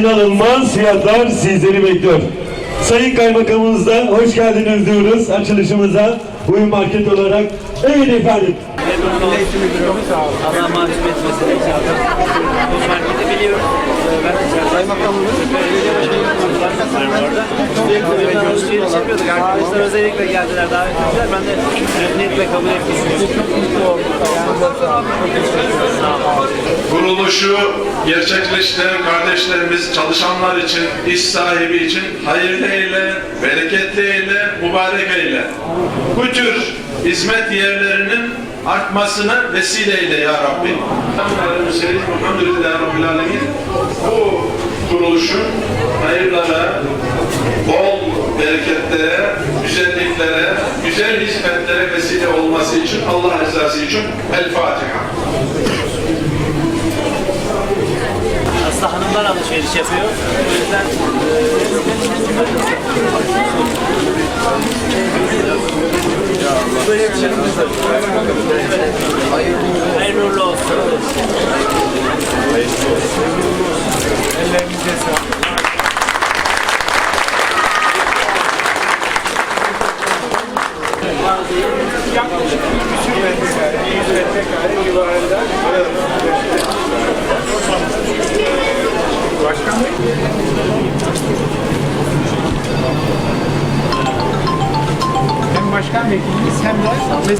İnanılmaz fiyatlar sizleri bekliyor. Sayın Kaymakamımızdan hoş geldiniz diyoruz açılışımıza. Buyur market olarak. Evet efendim. Allah mahcup etmesin. Bu marketi biliyorum. Ben de kaymakamlığım. Belediye başkanı orada. Sürekli bir alışveriş özellikle geldiler, davet ettiler. Ben de kabul etmiştim. Kuruluşu gerçekleştiren kardeşlerimiz çalışanlar için, iş sahibi için hayırlı eyle, bereketli eyle, mübarek eyle. Bu tür hizmet yerlerinin artmasına vesile eyle ya Rabbi. Elhamdülillah Rabbil Alemin. Bu kuruluşun hayırlara, bol bereketlere, güzelliklere, güzel hizmetlere vesile olması için Allah rızası için El Fatiha. Hanımlar alışveriş yapıyor. O yüzden böyle bir şeyimiz var. Hayırlı uğurlu olsun. Ellerinize sağlık. Yaklaşık bir küsür metrekare, 100 metrekare civarında. Başkan Bey. Hem başkan vekilimiz hem de